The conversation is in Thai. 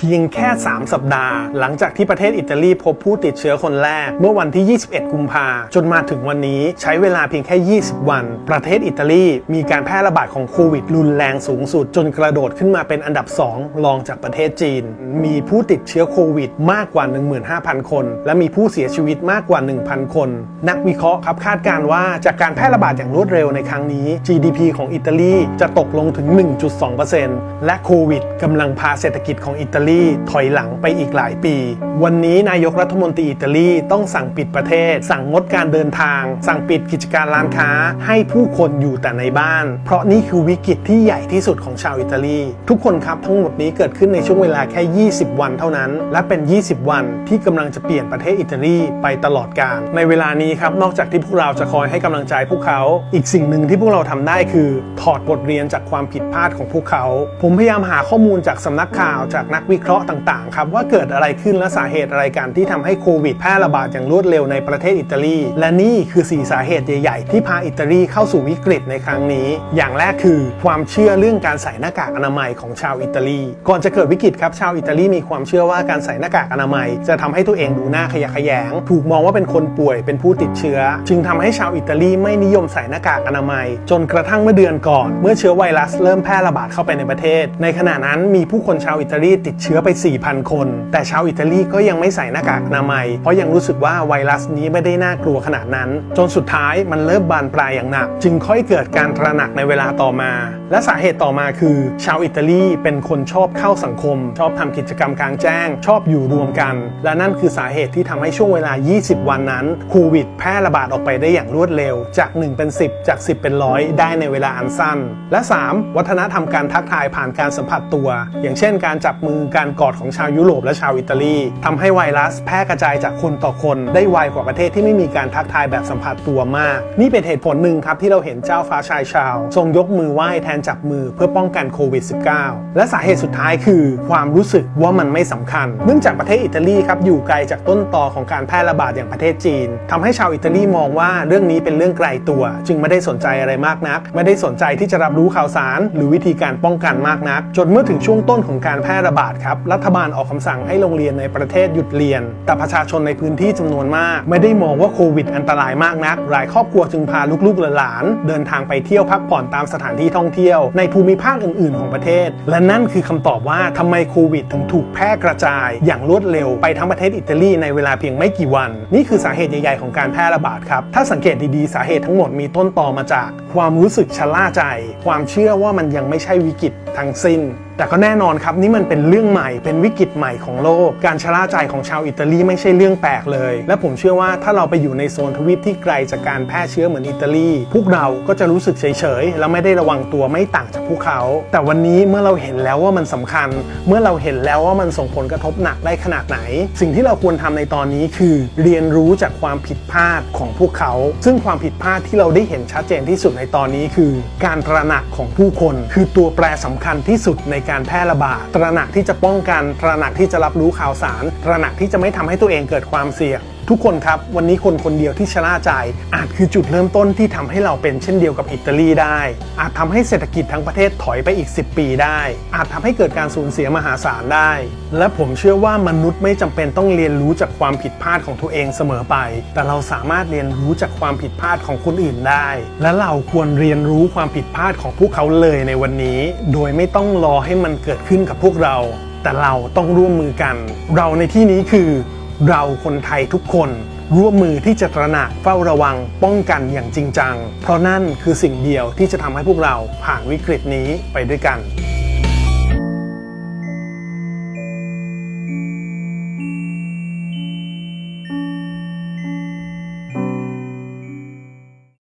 พียงแค่ 3 สัปดาห์ หลังจากที่ประเทศอิตาลีพบผู้ติดเชื้อคนแรก เมื่อวันที่ 21 กุมภาจนมาถึงวันนี้ใช้เวลาเพียงแค่ 20 วัน ประเทศอิตาลีมีการแพร่ระบาดของโควิด รุนแรงสูงสุด จนกระโดดขึ้นมาเป็นอันดับ 2 รองจากประเทศจีน มีผู้ติดเชื้อโควิดมากกว่า 15,000 คน และมีผู้เสียชีวิตมากกว่า 1,000 คน นักวิเคราะห์ครับคาดการณ์ว่าจากการแพร่ระบาดอย่างรวดเร็วในครั้งนี้ GDP ของอิตาลีจะตกลงถึง 1.2%และโควิดกำลังพาเศรษฐกิจของอิตาลีถอยหลังไปอีกหลายปี วันนี้นายกรัฐมนตรีอิตาลีต้องสั่งปิดประเทศ สั่งงดการเดินทาง สั่งปิดกิจการร้านค้า ให้ผู้คนอยู่แต่ในบ้าน เพราะนี่คือวิกฤตที่ใหญ่ที่สุดของชาวอิตาลี ทุกคนครับทั้งหมดนี้เกิดขึ้นในช่วงเวลาแค่ 20 วันเท่านั้น และเป็น 20 วันที่กำลังจะเปลี่ยนประเทศอิตาลีไปตลอดกาลในเวลานี้ครับนอกจากที่พวกเราจะคอยให้กำลังใจพวกเขา อีกสิ่งหนึ่งที่พวกเราทำได้คือ ถอดบทเรียนจากความผิดพลาดของพวกเขา ผมพยายามหาข้อมูลจากสำนักข่าวจากนักวิเคราะห์ต่างๆครับว่าเกิดอะไรขึ้นและสาเหตุอะไรกันที่ทำให้โควิดแพร่ระบาดอย่างรวดเร็วในประเทศอิตาลี และนี่คือสี่สาเหตุใหญ่ ๆ ที่พาอิตาลีเข้าสู่วิกฤตในครั้งนี้ อย่างแรกคือความเชื่อเรื่องการใส่หน้ากากอนามัยของชาวอิตาลี ก่อนจะเกิดวิกฤตครับชาวอิตาลีมีความเชื่อว่าการใส่หน้ากากอนามัย จะทำให้ตัวเองดูหน้าขยะแขยง ถูกมองว่าเป็นคนป่วยเป็นผู้ติดเชื้อ จึงทำให้ชาวอิตาลีไม่นิยมใส่หน้ากากอนามัย จนกระทั่งเมื่อเดือนก่อน เมื่อเชื้อไวรัสเริ่มแพร่ระบาดเข้าไปในประเทศ ในขณะนั้นมีผู้คนชาวอิตาลีติดเชื้อื้อไป 4,000 คน แต่ชาวอิตาลีก็ยังไม่ใส่หน้ากากอนามัย เพราะยังรู้สึกว่าไวรัสนี้ไม่ได้น่ากลัวขนาดนั้น จนสุดท้ายมันเริ่มบานปลายอย่างหนัก จึงค่อยเกิดการตระหนักในเวลาต่อมา และสาเหตุต่อมาคือ ชาวอิตาลีเป็นคนชอบเข้าสังคม ชอบทำกิจกรรมกลางแจ้ง ชอบอยู่รวมกัน และนั่นคือสาเหตุที่ทำให้ช่วงเวลา 20 วันนั้นโควิดแพร่ระบาดออกไปได้อย่างรวดเร็ว จาก 1 เป็น 10 จาก 10 เป็นร้อยได้ในเวลาอันสั้น และ 3. วัฒนธรรมการทักทายผ่านการสัมผัสตัว อย่างเช่น การจับมือการการกอดของชาวยุโรปและชาวอิตาลีทำให้ไวรัสแพร่กระจายจากคนต่อคน ได้ไวกว่าประเทศที่ไม่มีการทักทายแบบสัมผัสตัวมาก นี่เป็นเหตุผลหนึ่งครับที่เราเห็นเจ้าฟ้าชายชาว ทรงยกมือไหว้แทนจับมือเพื่อป้องกันโควิด -19 และสาเหตุสุดท้ายคือความรู้สึกว่ามันไม่สำคัญ เนื่องจากประเทศอิตาลีครับอยู่ไกลจากต้นตอของการแพร่ระบาดอย่างประเทศจีนทำให้ชาวอิตาลีมองว่าเรื่องนี้เป็นเรื่องไกลตัว จึงไม่ได้สนใจอะไรมากนัก ไม่ได้สนใจที่จะรับรู้ข่าวสาร หรือวิธีการป้องกันมากนัก จนเมื่อถึงช่วงต้นของการแพร่ระบาดครับรัฐบาลออกคำสั่งให้โรงเรียนในประเทศหยุดเรียน แต่ประชาชนในพื้นที่จำนวนมาก ไม่ได้มองว่าโควิดอันตรายมากนัก หลายครอบครัวจึงพาลูกๆหลานเดินทางไปเที่ยวพักผ่อนตามสถานที่ท่องเที่ยว ในภูมิภาคอื่น ๆ ของประเทศ และนั่นคือคำตอบว่าทำไมโควิดถึงถูกแพร่กระจาย อย่างรวดเร็วไปทั้งประเทศอิตาลีในเวลาเพียงไม่กี่วัน นี่คือสาเหตุใหญ่ๆของการแพร่ระบาดครับถ้าสังเกตดีๆสาเหตุทั้งหมดมีต้นตอมาจาก ความรู้สึกชะล่าใจ ความเชื่อว่ามันยังไม่ใช่วิกฤต ทั้งสิ้น แต่ก็แน่นอนครับนี่มันเป็นเรื่องใหม่ เป็นวิกฤตใหม่ของโลก การชะล่าใจของชาวอิตาลีไม่ใช่เรื่องแปลกเลย และผมเชื่อว่าถ้าเราไปอยู่ในโซนทวีปที่ไกลจากการแพร่เชื้อเหมือนอิตาลีพวกเราก็จะรู้สึกเฉยๆและไม่ได้ระวังตัวไม่ต่างจากพวกเขา แต่วันนี้เมื่อเราเห็นแล้วว่ามันสำคัญ เมื่อเราเห็นแล้วว่ามันส่งผลกระทบหนักได้ขนาดไหน สิ่งที่เราควรทำในตอนนี้คือ เรียนรู้จากความผิดพลาดของพวกเขา ซึ่งความผิดพลาดที่เราได้เห็นชัดเจนที่สุดในตอนนี้คือ การตระหนักของผู้คน คือตัวแปรสำคัญที่สุดในการแพร่ระบาด ตระหนักที่จะป้องกัน ตระหนักที่จะรับรู้ข่าวสาร ตระหนักที่จะไม่ทำให้ตัวเองเกิดความเสี่ยง ทุกคนครับ วันนี้คนคนเดียวที่ชะล่าใจ อาจคือจุดเริ่มต้นที่ทำให้เราเป็นเช่นเดียวกับอิตาลีได้ อาจทำให้เศรษฐกิจทั้งประเทศถอยไปอีก 10 ปีได้ อาจทำให้เกิดการสูญเสียมหาศาลได้ และผมเชื่อว่ามนุษย์ไม่จำเป็นต้องเรียนรู้จากความผิดพลาดของตัวเองเสมอไป แต่เราสามารถเรียนรู้จากความผิดพลาดของคนอื่นได้ และเราควรเรียนรู้ความผิดพลาดของพวกเขาเลยในวันนี้ โดยไม่ต้องรอให้มันเกิดขึ้นกับพวกเรา แต่เราต้องร่วมมือกัน เราในที่นี้คือ เราคนไทยทุกคนร่วมมือที่จะตระหนักเฝ้าระวังป้องกันอย่างจริงจัง เพราะนั่นคือสิ่งเดียวที่จะทำให้พวกเราผ่านวิกฤตนี้ไปด้วยกัน